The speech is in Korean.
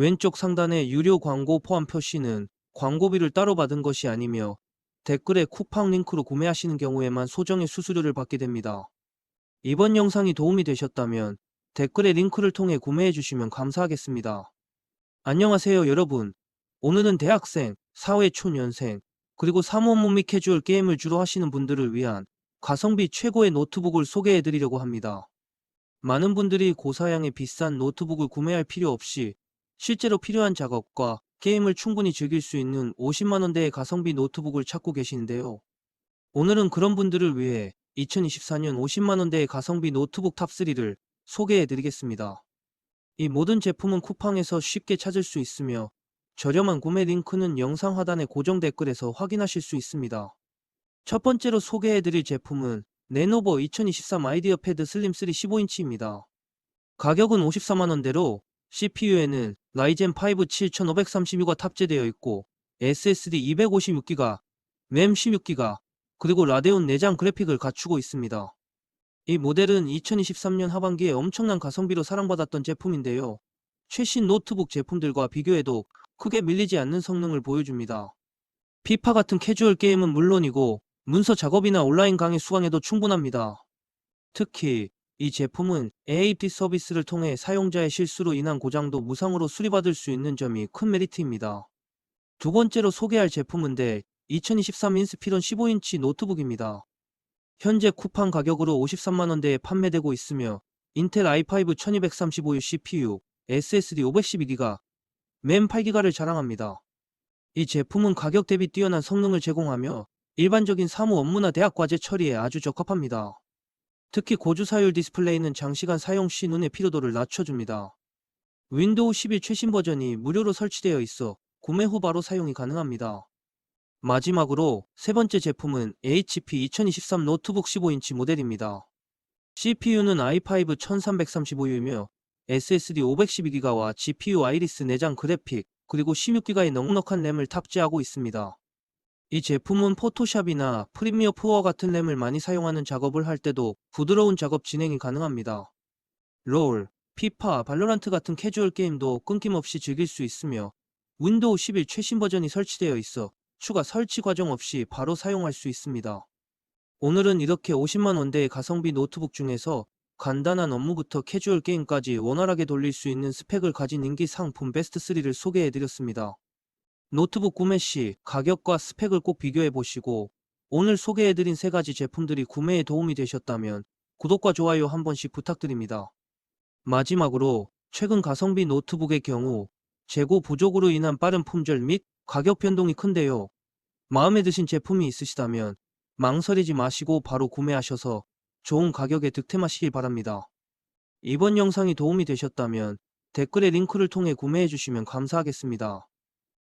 왼쪽 상단의 유료 광고 포함 표시는 광고비를 따로 받은 것이 아니며 댓글에 쿠팡 링크로 구매하시는 경우에만 소정의 수수료를 받게 됩니다. 이번 영상이 도움이 되셨다면 댓글에 링크를 통해 구매해 주시면 감사하겠습니다. 안녕하세요 여러분. 오늘은 대학생, 사회 초년생, 그리고 사모모 및 캐주얼 게임을 주로 하시는 분들을 위한 가성비 최고의 노트북을 소개해 드리려고 합니다. 많은 분들이 고사양의 비싼 노트북을 구매할 필요 없이 실제로 필요한 작업과 게임을 충분히 즐길 수 있는 50만원대의 가성비 노트북을 찾고 계시는데요. 오늘은 그런 분들을 위해 2024년 50만원대의 가성비 노트북 탑3를 소개해 드리겠습니다. 이 모든 제품은 쿠팡에서 쉽게 찾을 수 있으며 저렴한 구매 링크는 영상 하단의 고정 댓글에서 확인하실 수 있습니다. 첫 번째로 소개해 드릴 제품은 레노버 2023 아이디어 패드 슬림 3 15인치입니다. 가격은 54만원대로 CPU에는 라이젠 5 7536가 탑재되어 있고 SSD 256기가, 램 16기가, 그리고 라데온 내장 그래픽을 갖추고 있습니다. 이 모델은 2023년 하반기에 엄청난 가성비로 사랑받았던 제품인데요. 최신 노트북 제품들과 비교해도 크게 밀리지 않는 성능을 보여줍니다. 피파 같은 캐주얼 게임은 물론이고 문서 작업이나 온라인 강의 수강에도 충분합니다. 특히 이 제품은 AAP 서비스를 통해 사용자의 실수로 인한 고장도 무상으로 수리받을 수 있는 점이 큰 메리트입니다. 두 번째로 소개할 제품은 데2023 인스피런 15인치 노트북입니다. 현재 쿠팡 가격으로 53만원대에 판매되고 있으며 인텔 i5 1235U CPU, SSD 512기가, 램 8기가를 자랑합니다. 이 제품은 가격 대비 뛰어난 성능을 제공하며 일반적인 사무 업무나 대학 과제 처리에 아주 적합합니다. 특히 고주사율 디스플레이는 장시간 사용 시 눈의 피로도를 낮춰줍니다. 윈도우 11 최신 버전이 무료로 설치되어 있어 구매 후 바로 사용이 가능합니다. 마지막으로 세 번째 제품은 HP 2023 노트북 15인치 모델입니다. CPU는 i5 1335U이며 SSD 512기가와 GPU 아이리스 내장 그래픽 그리고 16기가의 넉넉한 램을 탑재하고 있습니다. 이 제품은 포토샵이나 프리미어 프로와 같은 램을 많이 사용하는 작업을 할 때도 부드러운 작업 진행이 가능합니다. 롤, 피파, 발로란트 같은 캐주얼 게임도 끊김없이 즐길 수 있으며 윈도우 11 최신 버전이 설치되어 있어 추가 설치 과정 없이 바로 사용할 수 있습니다. 오늘은 이렇게 50만 원대의 가성비 노트북 중에서 간단한 업무부터 캐주얼 게임까지 원활하게 돌릴 수 있는 스펙을 가진 인기 상품 베스트 3를 소개해 드렸습니다. 노트북 구매 시 가격과 스펙을 꼭 비교해 보시고 오늘 소개해 드린 세 가지 제품들이 구매에 도움이 되셨다면 구독과 좋아요 한 번씩 부탁드립니다. 마지막으로 최근 가성비 노트북의 경우 재고 부족으로 인한 빠른 품절 및 가격 변동이 큰데요. 마음에 드신 제품이 있으시다면 망설이지 마시고 바로 구매하셔서 좋은 가격에 득템하시길 바랍니다. 이번 영상이 도움이 되셨다면 댓글에 링크를 통해 구매해 주시면 감사하겠습니다.